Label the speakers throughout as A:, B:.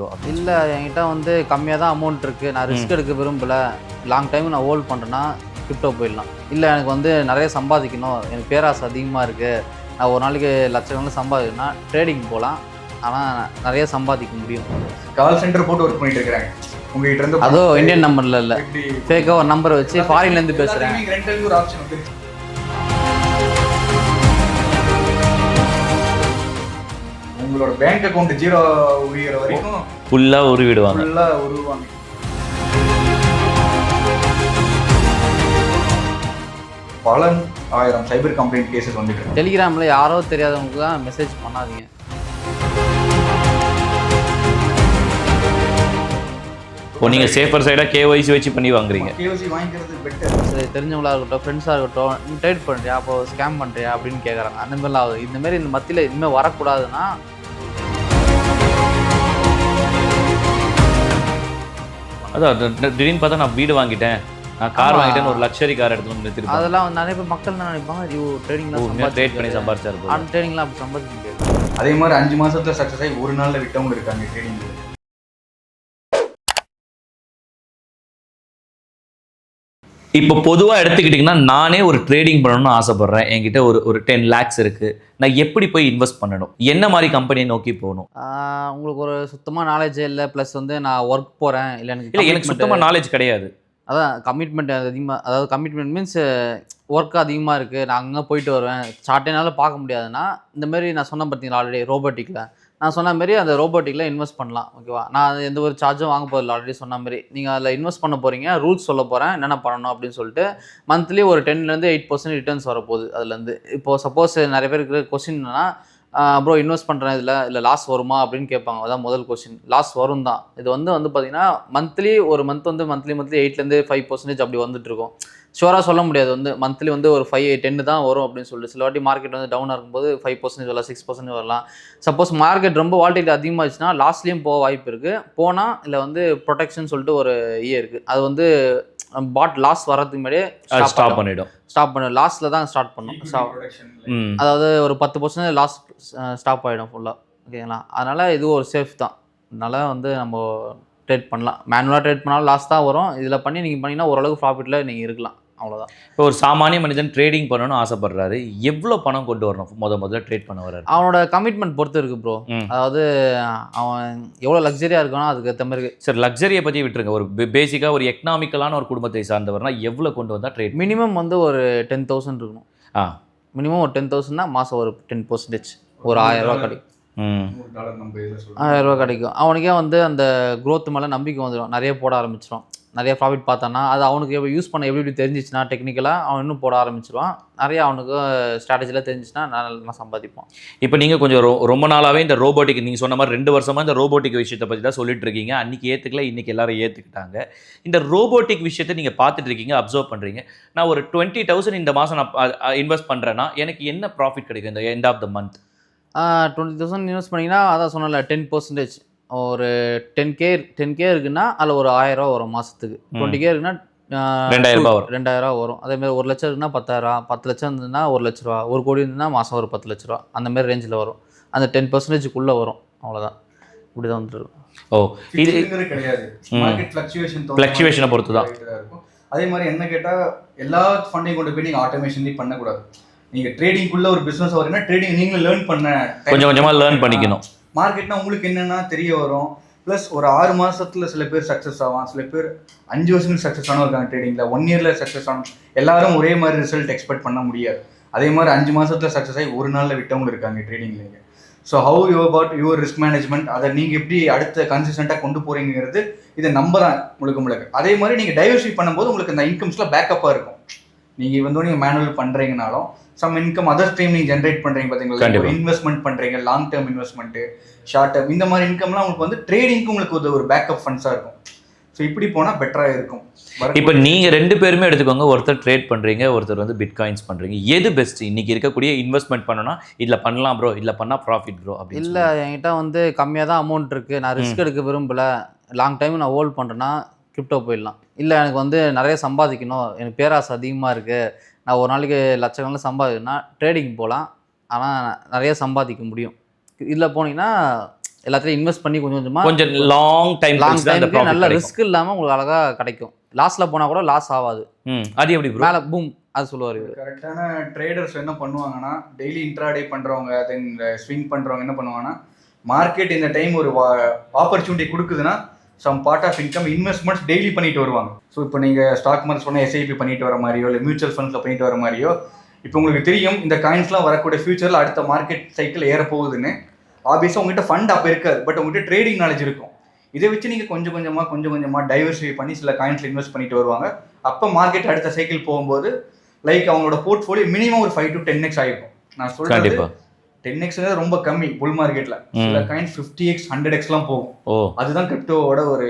A: bro இல்லை என்கிட்ட வந்து கம்மியாக தான் அமௌண்ட் இருக்குது நான் ரிஸ்க் எடுக்க விரும்பலை லாங் டைம் நான் ஹோல்ட் பண்ணுறேன்னா கிரிப்டோ போயிடலாம் இல்லை எனக்கு வந்து நிறைய சம்பாதிக்கணும் எனக்கு பேராசை அதிகமாக இருக்குது நான் ஒரு நாளைக்கு லட்சம் கணக்கில் சம்பாதிக்கணும்னா ட்ரேடிங் போகலாம் ஆனால் நிறைய சம்பாதிக்க முடியும்
B: கால் சென்டர் போட்டு ஒர்க் பண்ணிட்டு இருக்கிறேன்
A: உங்ககிட்ட இருந்து அதுவும் இந்தியன் நம்பர்ல இல்ல ஃபேக்கா ஒரு நம்பரை வச்சு ஃபாரின்ல இருந்து பேசுறேன்
B: உங்களோட பேங்க் அக்கௌண்ட் ஜீரோ உரியிற வரைக்கும்
A: ஃபுல்லாக உருவிடுவாங்க ஃபுல்லாக உருவாங்க
B: பல ஆயிரம் சைபர் கம்ப்ளைண்ட் கேசஸ் வந்துட்டு
A: டெலிகிராமில் யாரோ தெரியாதவங்க தான் மெசேஜ் பண்ணாதீங்க இப்போ நீங்கள் சேஃபர் சைடாக கேஒய்சி வச்சு பண்ணி வாங்குறீங்க கேஒய்சி வாங்கிக்கிறது பெட்டர் சரி தெரிஞ்சவங்களா இருக்கட்டும் ஃப்ரெண்ட்ஸாக இருக்கட்டும் ட்ரேட் பண்ணுறியா அப்போ ஸ்கேம் பண்ணுறியா அப்படின்னு கேட்குறாங்க அந்த மாதிரிலாம் ஆகுது இந்த மாதிரி இந்த மத்தியில் இனிமேல் வரக்கூடாதுன்னா அதான் திடீர்னு பார்த்தா நான் வீடு வாங்கிட்டேன் நான் கார் வாங்கிட்டேன்னு ஒரு லக்ஸரி கார் எடுத்துன்னு நிறுத்திட்டு அதெல்லாம் நிறைய பேர் மக்கள் தான் நினைப்பாங்க ஐயோ ட்ரேடிங்லாம் ட்ரேட் பண்ணி சம்பாரிச்சாரு அந்த ட்ரேடிங்லாம் அப்படி சம்பாதிக்க முடியாது
B: அதே மாதிரி அஞ்சு மாசத்துல சக்ஸஸ் ஆகி ஒரு நாள்ல விட்டவங்க இருக்காங்க ட்ரேடிங்ல
A: இப்போ பொதுவாக எடுத்துக்கிட்டிங்கன்னா நானே ஒரு ட்ரேடிங் பண்ணணும்னு ஆசைப்பட்றேன் என்கிட்ட ஒரு ஒரு டென் லேக்ஸ் இருக்குது நான் எப்படி போய் இன்வெஸ்ட் பண்ணணும் என்ன மாதிரி கம்பெனியை நோக்கி போகணும் உங்களுக்கு ஒரு சுத்தமாக நாலேஜ் இல்லை ப்ளஸ் வந்து நான் ஒர்க் போகிறேன் இல்லை எனக்கு இல்லை எனக்கு சுத்தமாக நாலேஜ் கிடையாது அதான் கமிட்மெண்ட் அதிகமாக அதாவது கமிட்மெண்ட் மீன்ஸ் ஒர்க் அதிகமாக இருக்குது நான் அங்கே போயிட்டு வருவேன் சார்ட்டேனால பார்க்க முடியாதுன்னா இந்தமாரி நான் சொன்னேன் பார்த்தீங்களா ஆல்ரெடி ரோபோட்டிக்கில் நான் சொன்ன மாதிரி அந்த ரோபோட்டிக்கில் இன்வெஸ்ட் பண்ணலாம் ஓகேவா நான் எந்த ஒரு சார்ஜும் வாங்க போதில்லை ஆல்ரெடி சொன்ன மாதிரி நீங்கள் அதில் இன்வெஸ்ட் பண்ண போகிறீங்க ரூல்ஸ் சொல்ல போகிறேன் என்னென்ன பண்ணணும் அப்படின்னு சொல்லிட்டு மந்த்லி ஒரு டென்லேருந்து எயிட் பர்சன்ட் ரிட்டர்ன்ஸ் வரப்போகுது அதுலேருந்து இப்போது சப்போஸ் நிறைய பேருக்கு கொஸ்டின்னா ப்ரோ இன்வெஸ்ட் பண்ணுறேன் இதில் இல்லை லாஸ் வருமா அப்படின்னு கேட்பாங்க அதான் முதல் கொஸ்டின் லாஸ் வரும் தான் இது வந்து வந்து பார்த்தீங்கன்னா மந்த்லி ஒரு மந்த் வந்து மந்த்லி மந்த்லி எயிட்லேருந்து ஃபைவ் பர்சன்டேஜ் அப்படி இருக்கும் ஷோராக சொல்ல முடியாது வந்து மந்த்லி வந்து ஒரு ஃபைவ் டென்னு தான் வரும் அப்படின்னு சொல்லிட்டு சில வாட்டி மார்க்கெட் வந்து டவுனாக இருக்கும்போது ஃபைவ் பர்சன்டேஜ் வரலாம் சிக்ஸ் பர்சன்டேஜ் வரலாம் சப்போஸ் மார்க்கெட் ரொம்ப வால்டிலிட்டி அதிகமாகச்சுன்னா லாஸ்ட்லேயும் போக வாய்ப்பு இருக்குது போனால் இல்லை வந்து ப்ரொடெக்ஷன் சொல்லிட்டு ஒரு இயர் இருக்குது அது வந்து பாட் லாஸ் வர்றதுக்கு முன்னாடியே ஸ்டாப் பண்ணிடும் ஸ்டாப் பண்ணும் லாஸ்டில் தான் ஸ்டார்ட் பண்ணும் அதாவது ஒரு பத்து பர்சன்டேஜ் லாஸ் ஸ்டாப் ஆகிடும் ஃபுல்லாக ஓகேங்களா அதனால் இது ஒரு சேஃப் தான் அதனால் வந்து நம்ம ட்ரேட் பண்ணலாம் மேனுவலாக ட்ரேட் பண்ணாலும் லாஸ் தான் வரும் இதில் பண்ணி நீங்கள் பண்ணிங்கன்னா ஓரளவுக்கு ப்ராஃபிட்டில் நீங்கள் இருக்கலாம் அவ்வளோதான் இப்போ ஒரு சாமானிய மனிதன் ட்ரேடிங் பண்ணணும்னு ஆசைப்படுறாரு எவ்வளோ பணம் கொண்டு வரணும் முத முதல்ல ட்ரேட் பண்ண வர்றாரு அவனோட கமிட்மெண்ட் பொறுத்து இருக்கு ப்ரோ அதாவது அவன் எவ்வளோ லக்ஸரியாக இருக்கானோ அதுக்கு ஏற்ற மாதிரி சரி லக்ஸரியை பற்றி விட்டுருங்க ஒரு பேசிக்காக ஒரு எக்கனாமிக்கலான ஒரு குடும்பத்தை சார்ந்தவர்னா எவ்வளோ கொண்டு வந்தால் ட்ரேட் மினிமம் வந்து ஒரு டென் தௌசண்ட் இருக்கணும் ஆ மினிமம் ஒரு டென் தௌசண்ட்னா மாதம் ஒரு டென் பர்சன்டேஜ் ஒரு ஆயிரம் ரூபா கிடைக்கும் ஆயிரரூவா கிடைக்கும் அவனுக்கே வந்து அந்த க்ரோத் மேலே நம்பிக்கை வந்துடும் நிறைய போட ஆரம்பிச்சிடும் நிறைய ப்ராஃபிட் பார்த்தானா அது அவனுக்கு எப்படி யூஸ் பண்ண எப்படி எப்படி தெரிஞ்சிச்சுன்னா டெக்னிக்கலாக அவன் இன்னும் போட ஆரம்பிச்சிருவான் நிறைய அவனுக்கு ஸ்ட்ராட்டஜியில் தெரிஞ்சிச்சுன்னா நல்லா சம்பாதிப்பான் இப்போ நீங்கள் கொஞ்சம் ரொ ரொம்ப நாளாகவே இந்த ரோபோட்டிக் நீங்கள் சொன்ன மாதிரி ரெண்டு வருஷமாக இந்த ரோபோட்டிக் விஷயத்தை பற்றி தான் சொல்லிட்டு இருக்கீங்க அன்றைக்கி ஏற்றுக்கல இன்றைக்கி எல்லாரும் ஏற்றுக்கிட்டாங்க இந்த ரோபோட்டிக் விஷயத்தை நீங்கள் பார்த்துட்டு இருக்கீங்க அப்சர்வ் பண்ணுறீங்க நான் ஒரு டுவெண்ட்டி தௌசண்ட் இந்த மாதம் நான் இன்வெஸ்ட் பண்ணுறேன்னா எனக்கு என்ன ப்ராஃபிட் கிடைக்கும் இந்த end of the month twenty thousand invest பண்ணிங்கன்னா அதான் சொன்னல டென் பர்சன்டேஜ் ஒரு டென் கே டென் கே இருக்குன்னா அதில் ஒரு ஆயிரம் வரும் மாதத்துக்கு டுவெண்ட்டி கே இருக்குன்னா ரெண்டாயிரரூபா வரும் ரூபா வரும் அதேமாதிரி ஒரு லட்சம் இருக்குன்னா பத்தாயிரம் பத்து லட்சம் இருந்ததுன்னா ஒரு லட்ச ரூபா ஒரு கோடி இருந்ததுன்னா மாதம் ஒரு பத்து லட்ச ரூபா அந்த மாதிரி ரேஞ்சில் வரும் அந்த டென் பர்சன்டேஜுக்குள்ளே வரும் அவ்வளோதான் இப்படி தான் வந்துடும் ஓ இது
B: கிடையாது பொறுத்து தான் அதே மாதிரி என்ன கேட்டால் எல்லா ஃபண்டையும் கொண்டு போய் நீங்கள் ஆட்டோமேஷன்லேயும் பண்ணக்கூடாது நீங்க ட்ரேடிங்குள்ள ஒரு பிசினஸ் வரீங்கன்னா ட்ரேடிங் நீங்க லேர்ன் பண்ண
A: கொஞ்சம் கொஞ்சமா லேர்ன் பண்ணிக்கணும்
B: மார்க்கெட்னா உங்களுக்கு என்னன்னா தெரிய வரும் ப்ளஸ் ஒரு ஆறு மாசத்துல சில பேர் சக்ஸஸ் ஆகும் சில பேர் அஞ்சு வருஷத்துக்கு சக்ஸஸ் ஆனால் இருக்காங்க ட்ரேடிங்ல ஒன் இயர்ல சக்ஸஸ் ஆனோம் எல்லாரும் ஒரே மாதிரி ரிசல்ட் எக்ஸ்பெக்ட் பண்ண முடியாது அதே மாதிரி அஞ்சு மாசத்துல சக்ஸஸ் ஆகி ஒரு நாள்ல விட்டவங்க இருக்காங்க ட்ரேடிங்ல so how you about your risk management அதை நீங்கள் எப்படி அடுத்த கன்சிஸ்டண்ட்டாக கொண்டு போகிறீங்கிறது இது நம்ப தான் முழுக்க முழுக்க அதே மாதிரி நீங்கள் டைவர்சிஃபை பண்ணும்போது உங்களுக்கு அந்த இன்கம்ஸ்லாம் பேக்கப்பாக இருக்கும் நீங்கள் வந்து நீங்கள் மேனுவல் பண்ணுறீங்கனாலும் சம் இன்கம் அதர் ஸ்ட்ரீம் நீங்க ஜென்ரேட் பண்ணுறீங்க பாத்தீங்களா இன்வெஸ்ட்மெண்ட் பண்ணுறீங்க long term investment short term இந்த மாதிரி இன்கம்லாம் உங்களுக்கு வந்து ட்ரேடிங்க்கு உங்களுக்கு ஒரு பேக்அப் பேக்கப் ஃபண்ட்ஸாக இருக்கும் ஸோ இப்படி போனால் பெட்டராக இருக்கும்
A: இப்போ நீங்கள் ரெண்டு பேருமே எடுத்துக்கோங்க ஒருத்தர் ட்ரேட் பண்ணுறீங்க ஒருத்தர் வந்து பிட்காயின்ஸ் பண்ணுறீங்க எது பெஸ்ட் இன்னைக்கு இருக்கக்கூடிய இன்வெஸ்ட்மெண்ட் பண்ணனா இதில் பண்ணலாம் ப்ரோ இல்ல பண்ணால் ப்ராஃபிட் ப்ரோ அப்படி இல்லை என்கிட்ட வந்து கம்மியாக தான் அமௌண்ட் இருக்குது நான் ரிஸ்க் எடுக்க விரும்பல லாங் டைம் நான் ஹோல்ட் பண்ணுறேன்னா கிரிப்டோ போயிடலாம் இல்லை எனக்கு வந்து நிறைய சம்பாதிக்கணும் எனக்கு பேராசை அதிகமாக இருக்குது நான் ஒரு நாளைக்கு லட்சக்கணக்கில் சம்பாதிக்கணும்னா ட்ரேடிங் போகலாம் ஆனால் நிறைய சம்பாதிக்க முடியும் இதில் போனீங்கன்னா எல்லாத்தையும் இன்வெஸ்ட் பண்ணி கொஞ்சம் கொஞ்சமாக கொஞ்சம் லாங் டைம் லாங் டைம் நல்ல ரிஸ்க் இல்லாமல் உங்களுக்கு அழகாக கிடைக்கும் லாஸ்ட்டில் போனால் கூட லாஸ் ஆகாது அது எப்படி மேலே பூம் அது சொல்லுவார்
B: கரெக்டான ட்ரேடர்ஸ் என்ன பண்ணுவாங்கன்னா டெய்லி இன்ட்ராடே பண்ணுறவங்க தென் ஸ்விங் பண்ணுறவங்க என்ன பண்ணுவாங்கன்னா மார்க்கெட் இந்த டைம் ஒரு ஆப்பர்ச்சுனிட்டி கொடுக்குதுன்னா some part of income investments daily பண்ணிட்டு வருவாங்க ஸோ இப்போ நீங்கள் ஸ்டாக் மார்க்ஸ் சொன்னால் எஸ்ஐபி பண்ணிட்டு வர மாதிரியோ இல்லை மியூச்சுவல் ஃபண்ட்ஸில் பண்ணிட்டு வர மாதிரியோ இப்போ உங்களுக்கு தெரியும் இந்த காயின்ஸ்லாம் வரக்கூடிய ஃபியூச்சரில் அடுத்த மார்க்கெட் சைக்கிள் ஏறப்போகுதுன்னு ஆப்வியஸாக உங்ககிட்ட ஃபண்ட் அப்போ இருக்காது பட் உங்ககிட்ட ட்ரேடிங் நாலேஜ் இருக்கும் இதை வச்சு நீங்கள் கொஞ்சம் கொஞ்சமாக கொஞ்சம் கொஞ்சமாக டைவர்சிஃபை பண்ணி சில காயின்ஸில் இன்வெஸ்ட் பண்ணிட்டு வருவாங்க அப்போ மார்க்கெட் அடுத்த சைக்கிள் போகும்போது லைக் அவங்களோட போர்ட்ஃபோலியோ மினிமம் ஒரு ஃபைவ் டு டென் எக்ஸ் ஆகிருக்கும் நான் சொல்கிறது டென் எக்ஸ் ரொம்ப கம்மி புல் மார்க்கெட்ல சில காயின்ஸ் ஃபிஃப்டி எக்ஸ் ஹண்ட்ரட் எக்ஸ்லாம் போகும் அதுதான் கிரிப்டோவோட ஒரு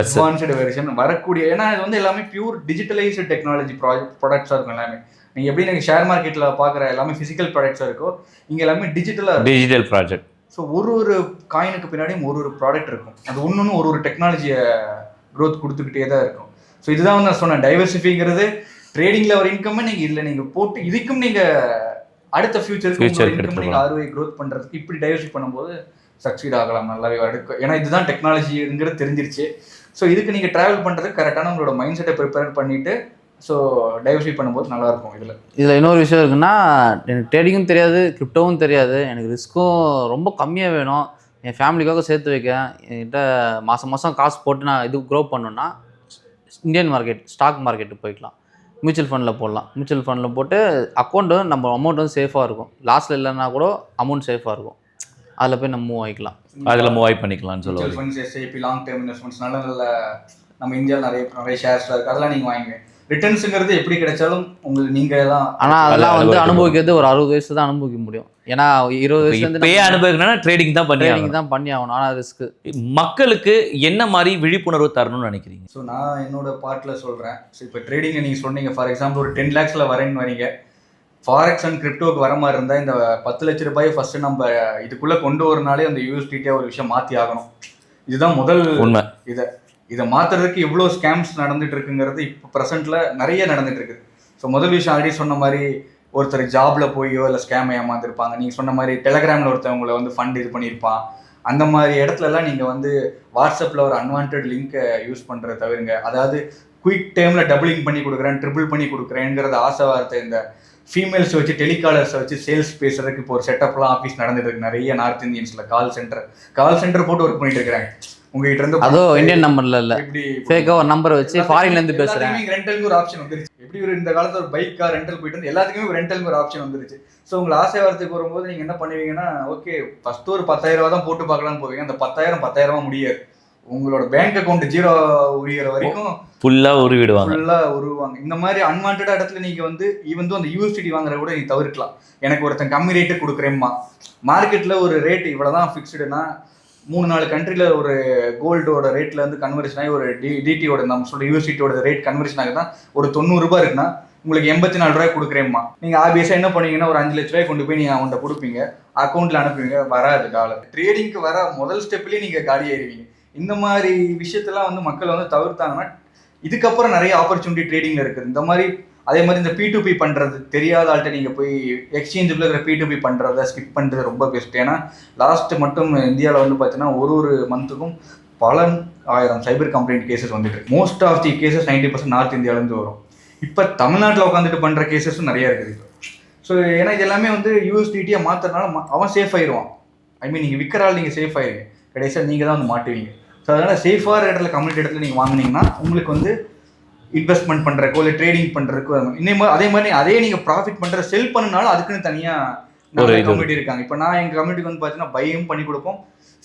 B: அட்வான்ஸ்டு வெர்ஷன் வரக்கூடிய ஏன்னா இது வந்து எல்லாமே பியூர் டிஜிட்டலைஸ்டு டெக்னாலஜி ப்ராஜெக்ட் ப்ராடக்ட்ஸாக இருக்கும் எல்லாமே நீங்கள் எப்படி நீங்கள் ஷேர் மார்க்கெட்டில் பார்க்குற எல்லாமே ஃபிசிக்கல் ப்ராடக்ட்ஸாக இருக்கோ இங்கே எல்லாமே டிஜிட்டலாக
A: டிஜிட்டல் ப்ராஜெக்ட்
B: ஸோ ஒரு ஒரு காயினுக்கு பின்னாடியும் ஒரு ஒரு ப்ராடக்ட் இருக்கும் அது ஒன்று ஒரு ஒரு டெக்னாலஜியை க்ரோத் கொடுத்துக்கிட்டே தான் இருக்கும் ஸோ இதுதான் வந்து நான் சொன்னேன் டைவர்சிஃபிங்கிறது ட்ரேடிங்கில் ஒரு இன்கம்மே நீங்கள் இல்லை நீங்கள் போட்டு இதுக்கும் நீங்கள் அடுத்த ஃபியூச்சர் ஃபியூச்சருக்கு நீங்கள் அறுவை க்ரோத் பண்ணுறது இப்படி டைவர்சிட் பண்ணும்போது சக்சீட் ஆகலாம் நல்லாவே எடுக்கும் ஏன்னா இதுதான் டெக்னாலஜிங்கிறது தெரிஞ்சிருச்சு ஸோ இதுக்கு நீங்கள் ட்ராவல் பண்ணுறது கரெக்டான உங்களோட மைண்ட் செட்டை ப்ரிப்பேர் பண்ணிவிட்டு ஸோ டைவர்சிஃபை பண்ணும்போது நல்லா இருக்கும் இதில்
A: இதில் இன்னொரு விஷயம் இருக்குன்னா எனக்கு ட்ரேடிங்கும் தெரியாது கிரிப்டோவும் தெரியாது எனக்கு ரிஸ்க்கும் ரொம்ப கம்மியாக வேணும் என் ஃபேமிலிக்காக சேர்த்து வைக்க என்கிட்ட மாதம் மாதம் காசு போட்டு நான் இது க்ரோ பண்ணோன்னா இந்தியன் மார்க்கெட் ஸ்டாக் மார்க்கெட்டுக்கு போய்க்கலாம் மியூச்சுவல் ஃபண்டில் போடலாம் மியூச்சுவல் ஃபண்டில் போட்டு அக்கௌண்ட்டு நம்ம அமௌண்ட் வந்து சேஃபாக இருக்கும் லாஸ்ட்டில் இல்லைனா கூட அமௌண்ட் சேஃபாக இருக்கும் அதில் போய் நம்ம மூவ் ஆகிக்கலாம் அதில் மூவ் ஆகி பண்ணிக்கலாம்னு
B: சொல்லுவாங்க லாங் டேர்ம் இன்வெஸ்ட்மெண்ட்ஸ் நல்ல நல்ல நம்ம இந்தியாவில் நிறைய நிறைய ஷேர்ஸ்லாம் இருக்குது அதெல்லாம் நீங்கள் வாங்குவேன் ரிட்டர்ன்ஸுங்கிறது எப்படி கிடைச்சாலும் உங்களுக்கு நீங்கள் தான்
A: ஆனால் அதெல்லாம் வந்து அனுபவிக்கிறது ஒரு அறுபது வயசு தான் அனுபவிக்க முடியும் ஏன்னா இருபது வயசு இப்பயே அனுபவிக்கணும்னா ட்ரேடிங் தான் பண்ணி ட்ரேடிங் தான் பண்ணி ஆகணும் ஆனால் ரிஸ்க்கு மக்களுக்கு என்ன மாதிரி விழிப்புணர்வு தரணும்னு நினைக்கிறீங்க
B: ஸோ நான் என்னோட பார்ட்டில் சொல்கிறேன் ஸோ இப்போ ட்ரேடிங்கை நீங்கள் சொன்னீங்க ஃபார் எக்ஸாம்பிள் ஒரு டென் லேக்ஸில் வரேன்னு வரீங்க ஃபாரெக்ஸ் அண்ட் கிரிப்டோக்கு வர மாதிரி இருந்தால் இந்த பத்து லட்ச ரூபாய் ஃபஸ்ட்டு நம்ம இதுக்குள்ளே கொண்டு வரனாலே அந்த யூஎஸ்டிடியாக ஒரு விஷயம் மாற்றி ஆகணும் இதுதான் முதல் உண்மை இதை இதை மாற்றுறதுக்கு இவ்வளோ ஸ்கேம்ஸ் நடந்துட்டு இருக்குங்கிறது இப்போ ப்ரெசென்ட்டில் நிறைய நடந்துட்டு இருக்குது ஸோ முதல் விஷயம் ஆல்ரெடி சொன்ன மாதிரி ஒருத்தர் ஜாப்ல போயோ இல்லை ஸ்கேம் ஏமாந்துருப்பாங்க நீங்கள் சொன்ன மாதிரி டெலகிராமில் ஒருத்தவங்களை வந்து ஃபண்ட் இது பண்ணியிருப்பான் அந்த மாதிரி இடத்துலலாம் நீங்கள் வந்து வாட்ஸ்அப்பில் ஒரு அன்வான்ட் லிங்க்கை யூஸ் பண்ணுறத தவிருங்க அதாவது குயிக் டைமில் டபுளிங் பண்ணி கொடுக்குறேன் ட்ரிபிள் பண்ணி கொடுக்குறேங்கிறத ஆசை வார்த்தை இந்த ஃபீமேல்ஸை வச்சு டெலிகாலர்ஸை வச்சு சேல்ஸ் பேசுறதுக்கு இப்போ ஒரு செட்டப்லாம் ஆஃபீஸ் நடந்துட்டு இருக்கு நிறைய நார்த் இந்தியன்ஸில் கால் சென்டர் கால் சென்டர் போட்டு ஒர்க் பண்ணிட்டு இருக்கிறாங்க
A: உங்ககிட்ட இருந்து அதோ இந்தியன் நம்பர்ல இல்ல ஃபேக்கா ஒரு நம்பர் வச்சு ஃபாரின்ல இருந்து பேசுறேன் ரெண்டலுக்கு ஒரு
B: ஆப்ஷன் வந்துருச்சு எப்படி ஒரு இந்த காலத்துல ஒரு பைக் கார் ரெண்டல் போயிட்டு இருந்து எல்லாத்துக்குமே ஒரு ரெண்டலுக்கு ஒரு ஆப்ஷன் வந்துருச்சு ஸோ உங்களை ஆசை வரத்துக்கு வரும்போது நீங்க என்ன பண்ணுவீங்கன்னா ஓகே ஃபர்ஸ்ட் ஒரு பத்தாயிரம் ரூபா தான் போட்டு பார்க்கலாம்னு போவீங்க அந்த பத்தாயிரம் பத்தாயிரம் ரூபா முடியாது உங்களோட பேங்க் அக்கௌண்ட் ஜீரோ உரியற வரைக்கும்
A: ஃபுல்லா உருவிடுவாங்க
B: ஃபுல்லா உருவாங்க இந்த மாதிரி அன்வான்டா இடத்துல நீங்க வந்து ஈவன் அந்த யூஎஸ்டி வாங்குற கூட நீ தவிர்க்கலாம் எனக்கு ஒருத்தன் கம்மி ரேட்டு கொடுக்குறேம்மா மார்க்கெட்ல ஒரு ரேட் இவ்வளவுதான் ஃபிக்ஸ்டுனா மூணு நாலு கண்ட்ரியில் ஒரு கோல்டோட ரேட்டில் வந்து கன்வர்ஷன் ஆகி ஒரு டி டிடியோட நம்ம சொல்ற யூனிவர்சிட்டியோட ரேட் கன்வர்ஷன் தான் ஒரு தொண்ணூறு ரூபாய் இருக்குன்னா உங்களுக்கு எண்பத்தி நாலு ரூபாய் கொடுக்குறேம்மா நீங்கள் ஆபியஸாக என்ன பண்ணீங்கன்னா ஒரு அஞ்சு லட்ச ரூபாய் கொண்டு போய் நீங்கள் அவன்கிட்ட கொடுப்பீங்க அக்கௌண்ட்டில் அனுப்புவீங்க வராது டாலர் ட்ரேடிங்க்கு வர முதல் ஸ்டெப்லேயே நீங்கள் காலி ஆயிடுவீங்க இந்த மாதிரி விஷயத்தெல்லாம் வந்து மக்கள் வந்து தவிர்த்தாங்கன்னா இதுக்கப்புறம் நிறைய ஆப்பர்ச்சுனிட்டி ட்ரேடிங்கில் இருக்குது இந்த மாதிரி அதே மாதிரி இந்த பி டு பி பண்ணுறது தெரியாத ஆள்கிட்ட நீங்கள் போய் எக்ஸ்சேஞ்சுக்குள்ள இருக்கிற பி டு பி பண்ணுறத ஸ்கிப் பண்ணுறது ரொம்ப பெஸ்ட் ஏன்னா லாஸ்ட் மட்டும் இந்தியாவில் வந்து பார்த்தீங்கன்னா ஒரு ஒரு மந்த்துக்கும் பல ஆயிரம் சைபர் கம்ப்ளைண்ட் கேசஸ் வந்துட்டு most of the cases ninety percent north இந்தியாவிலேருந்து வரும் இப்போ தமிழ்நாட்டில் உட்காந்துட்டு பண்ணுற கேசஸும் நிறையா இருக்குது இப்போ ஸோ ஏன்னா இது எல்லாமே வந்து யூஎஸ்டிடியாக மாற்றுறதுனால அவன் சேஃப் ஆயிடுவான் ஐ மீன் நீங்கள் விற்கிறாள் நீங்கள் சேஃப் ஆயிருங்க கடைசியாக நீங்கள் தான் வந்து மாட்டுவீங்க ஸோ அதனால் சேஃபாக இடத்துல கம்யூனிட்டி இடத்துல நீங்கள் வாங்கினீங்கன்னா உங்களுக்கு வந்து இன்வெஸ்ட்மெண்ட் பண்ணுறக்கோ இல்லை ட்ரேடிங் பண்ணுறக்கோ இன்னே மாதிரி அதே மாதிரி அதே நீங்கள் ப்ராஃபிட் பண்ணுற செல் பண்ணனாலும் அதுக்குன்னு தனியாக கம்யூனிட்டி இருக்காங்க இப்போ நான் எங்கள் கம்யூனிட்டிக்கு வந்து பார்த்தீங்கன்னா பையும் பண்ணி கொடுப்போம்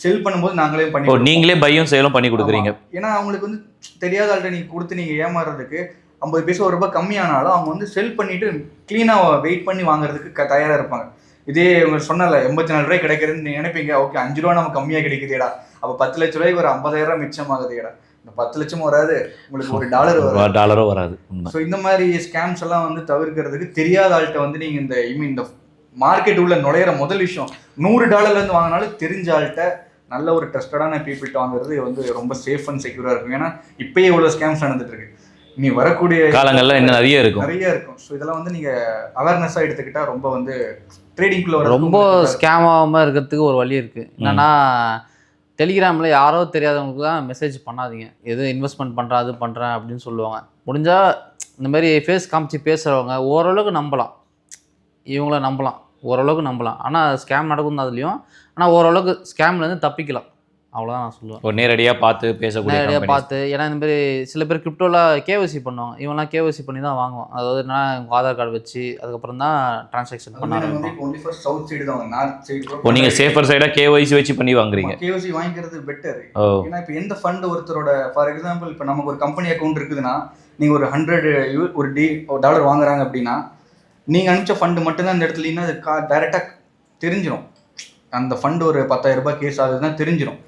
B: செல் பண்ணும்போது நாங்களே பண்ணி
A: நீங்களே பையும் செயலும் பண்ணி கொடுக்குறீங்க
B: ஏன்னா அவங்களுக்கு வந்து தெரியாத ஆள்கிட்ட நீங்கள் கொடுத்து நீங்கள் ஏமாறுறதுக்கு ஐம்பது பைசா ஒரு ரூபாய் கம்மியானாலும் அவங்க வந்து செல் பண்ணிட்டு க்ளீனாக வெயிட் பண்ணி வாங்குறதுக்கு தயாராக இருப்பாங்க இதே இவங்க சொன்னல எண்பத்தி நாலு ரூபாய் கிடைக்கிறதுன்னு நினைப்பீங்க ஓகே அஞ்சு ரூபா நம்ம கம்மியாக கிடைக்குதுடா அப்போ பத்து லட்ச ரூபாய்க்கு ஒரு ஐம்பதாயிரம் மிச்சம் ஆகுதுடா பத்து லட்சம் வராது உங்களுக்கு ஒரு டாலர் வரும் டாலரும் வராது ஸோ இந்த மாதிரி ஸ்கேம்ஸ் எல்லாம் வந்து தவிர்க்கிறதுக்கு தெரியாத ஆள்கிட்ட வந்து நீங்கள் இந்த ஐ மீன் இந்த மார்க்கெட் உள்ள நுழையிற முதல் விஷயம் நூறு டாலர்லேருந்து வாங்கினாலும் தெரிஞ்ச ஆள்கிட்ட நல்ல ஒரு ட்ரஸ்டடான பீப்புள்கிட்ட வாங்குறது வந்து ரொம்ப சேஃப் அண்ட் செக்யூராக இருக்கும் ஏன்னா இப்பயே இவ்வளோ ஸ்கேம்ஸ் நடந்துட்டு இருக்கு நீ வரக்கூடிய
A: காலங்கள்ல இன்னும் நிறைய இருக்கும்
B: நிறைய இருக்கும் ஸோ இதெல்லாம் வந்து நீங்கள் அவேர்னஸாக எடுத்துக்கிட்டால் ரொம்ப வந்து ட்ரேடிங்குள்ள
A: ரொம்ப ஸ்கேம் ஆகாம இருக்கிறதுக்கு ஒரு வழி இருக்குது என்னன்னா டெலிகிராமில் யாரோ தெரியாதவங்களுக்கு தான் மெசேஜ் பண்ணாதீங்க எது இன்வெஸ்ட்மெண்ட் பண்ணுறேன் அது பண்ணுறேன் அப்படின்னு சொல்லுவாங்க முடிஞ்சால் இந்த மாதிரி ஃபேஸ் காமிச்சு பேசுகிறவங்க ஓரளவுக்கு நம்பலாம் இவங்கள நம்பலாம் ஓரளவுக்கு நம்பலாம் ஆனால் ஸ்கேம் நடக்கும் அதுலேயும் ஆனால் ஓரளவுக்கு ஸ்கேம்லேருந்து தப்பிக்கலாம் அவ்வளோதான் நான் சொல்லுவேன் நேரடியாக பார்த்து பேசக்கூடிய நேரடியாக பார்த்து ஏன்னா இந்த மாதிரி சில பேர் கிரிப்டோலாம் கேஒசி பண்ணுவாங்க இவங்களாம் கேஒசி பண்ணி தான் வாங்குவோம் அதாவது நான் ஆதார் கார்டு வச்சு அதுக்கப்புறம் தான் டிரான்சாக்ஷன்
B: பண்ண சவுத் சைடு தான் நார்த் சைடு
A: இப்போ நீங்கள் சேஃபர் சைடாக கேஒசி வச்சு பண்ணி வாங்குறீங்க
B: கேஒசி வாங்கிக்கிறது பெட்டர் ஏன்னா இப்போ எந்த ஃபண்ட் ஒருத்தரோட ஃபார் எக்ஸாம்பிள் இப்போ நமக்கு ஒரு கம்பெனி அக்கௌண்ட் இருக்குதுன்னா நீங்கள் ஒரு ஹண்ட்ரட் ஒரு டி டாலர் வாங்குறாங்க அப்படின்னா நீங்கள் அனுப்பிச்ச ஃபண்டு மட்டும்தான் இந்த இடத்துலன்னா அது கா டைரெக்டாக தெரிஞ்சிடும் அந்த ஃபண்ட் ஒரு பத்தாயிரம் ரூபாய் கேஸ் ஆகுதுன்னா தெரிஞ்சிடும்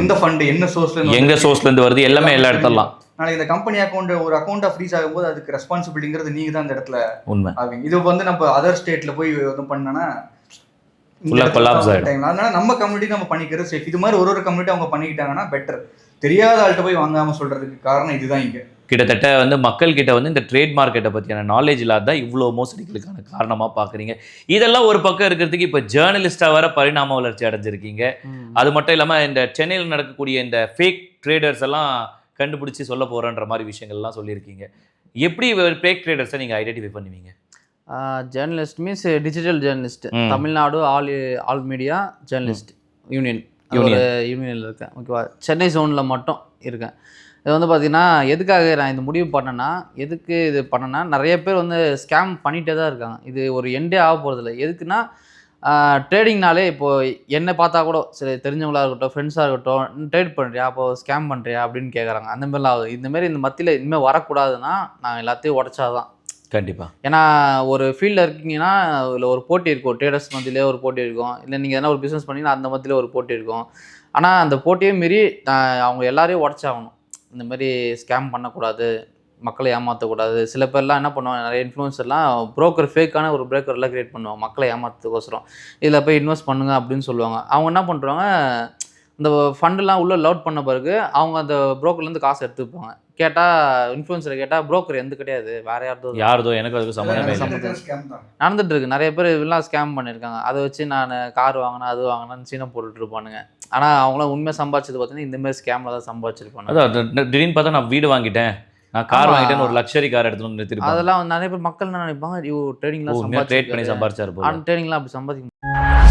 B: எந்த ஃபண்ட் என்ன சோர்ஸ்ல
A: எங்க சோர்ஸ்ல இருந்து வருது எல்லாமே எல்லா இடத்துலாம்
B: நாளை இந்த கம்பெனி அக்கௌண்ட் ஒரு அக்கௌண்டா ஃப்ரீஸ் ஆகும்போது அதுக்கு ரெஸ்பான்சிபிலிட்டிங்கிறது நீங்க தான் இந்த இடத்துல உண்மை ஆவீங்க இது வந்து நம்ம அதர் ஸ்டேட்ல போய் எதுவும் பண்ணனா
A: அதனால
B: நம்ம கம்யூனிட்டி நம்ம பண்ணிக்கிறது சேஃப் இது மாதிரி ஒரு ஒரு கம்யூனிட்டி அவங்க பண்ணிக்கிட்டாங்கன்னா பெட்டர் தெரியாத ஆள்கிட்ட போய் வாங்காம சொல்றதுக்கு காரணம் இதுதான் இங்க
A: கிட்டத்தட்ட வந்து மக்கள்கிட்ட வந்து இந்த ட்ரேட் மார்க்கெட்டை பற்றியான நாலேஜ் இல்லாத இவ்வளோ மோசடிகளுக்கான காரணமாக பார்க்குறீங்க இதெல்லாம் ஒரு பக்கம் இருக்கிறதுக்கு இப்போ ஜேர்னலிஸ்டாக வர பரிணாம வளர்ச்சி அடைஞ்சிருக்கீங்க அது மட்டும் இல்லாமல் இந்த சென்னையில் நடக்கக்கூடிய இந்த ஃபேக் ட்ரேடர்ஸ் எல்லாம் கண்டுபிடிச்சி சொல்ல போகிறன்ற மாதிரி விஷயங்கள்லாம் சொல்லியிருக்கீங்க எப்படி ஃபேக் ட்ரேடர்ஸை நீங்கள் ஐடென்டிஃபை பண்ணுவீங்க journalist means digital journalist Tamil Nadu all all media journalist union யூனியனில் இருக்கேன் ஓகேவா சென்னை ஜோனில் மட்டும் இருக்கேன் இது வந்து பார்த்திங்கன்னா எதுக்காக நான் இந்த முடிவு பண்ணேன்னா எதுக்கு இது பண்ணேன்னா நிறைய பேர் வந்து ஸ்கேம் பண்ணிகிட்டே தான் இருக்காங்க இது ஒரு எண்டே ஆக போகிறதில்ல எதுக்குன்னா ட்ரேடிங்னாலே இப்போது என்னை பார்த்தா கூட சரி தெரிஞ்சவங்களாக இருக்கட்டும் ஃப்ரெண்ட்ஸாக இருக்கட்டும் ட்ரேட் பண்ணுறியா அப்போது ஸ்கேம் பண்ணுறியா அப்படின்னு கேட்குறாங்க அந்த மாதிரிலாம் ஆகுது இந்தமாரி இந்த மத்தியில் இனிமேல் வரக்கூடாதுன்னா நான் எல்லாத்தையும் உடச்சாதான் கண்டிப்பாக ஏன்னா ஒரு ஃபீல்டில் இருக்கீங்கன்னா இல்லை ஒரு போட்டி இருக்கும் ட்ரேடர்ஸ் மத்தியிலே ஒரு போட்டி இருக்கும் இல்லை நீங்கள் எதனா ஒரு பிஸ்னஸ் பண்ணிங்கன்னா அந்த மத்தியிலே ஒரு போட்டி இருக்கும் ஆனால் அந்த போட்டியை மீறி அவங்க எல்லாரையும் உடச்சாகணும் இந்த மாதிரி ஸ்கேம் பண்ணக்கூடாது மக்களை ஏமாற்றக்கூடாது சில பேர்லாம் என்ன பண்ணுவாங்க நிறைய இன்ஃப்ளூன்ஸர்லாம் ப்ரோக்கர் ஃபேக்கான ஒரு ப்ரோக்கர்லாம் க்ரியேட் பண்ணுவாங்க மக்களை ஏமாற்றுறதுக்கோசரம் இதில் போய் இன்வெஸ்ட் பண்ணுங்கள் அப்படின்னு சொல்லுவாங்க அவங்க என்ன பண்ணுறாங்க இந்த ஃபண்டெல்லாம் உள்ளே லவுட் பண்ண பிறகு அவங்க அந்த ப்ரோக்கர்லேருந்து காசு எடுத்துப்பாங்க கேட்டால் இன்ஃப்ளூயன்ஸரை கேட்டால் ப்ரோக்கர் எந்த கிடையாது வேறு யார்தோ யார்தோ எனக்கு அதுக்கு
B: சம்மந்தம்
A: நடந்துட்டுருக்கு நிறைய பேர் இதெல்லாம் ஸ்கேம் பண்ணியிருக்காங்க அதை வச்சு நான் கார் வாங்கினேன் அது வாங்கினேன்னு சீனம் போட்டுட்ருப்பானுங்க இருப்பானுங்க ஆனால் அவங்களாம் உண்மை சம்பாதிச்சது பார்த்தீங்கன்னா இந்தமாதிரி ஸ்கேமில் தான் சம்பாதிச்சிருப்பாங்க அதான் திடீர்னு பார்த்தா நான் வீடு வாங்கிட்டேன் நான் கார் வாங்கிட்டேன் ஒரு லக்ஸரி கார் எடுத்துட்டு நிறுத்திருப்பேன் அதெல்லாம் நிறைய பேர் மக்கள் என்ன நினைப்பாங்க ட்ரேடிங்லாம் ட்ரேட் பண்ணி சம்பாதிச்சாரு ட்ரேடிங்லாம் அப்படி சம்பாதிக்க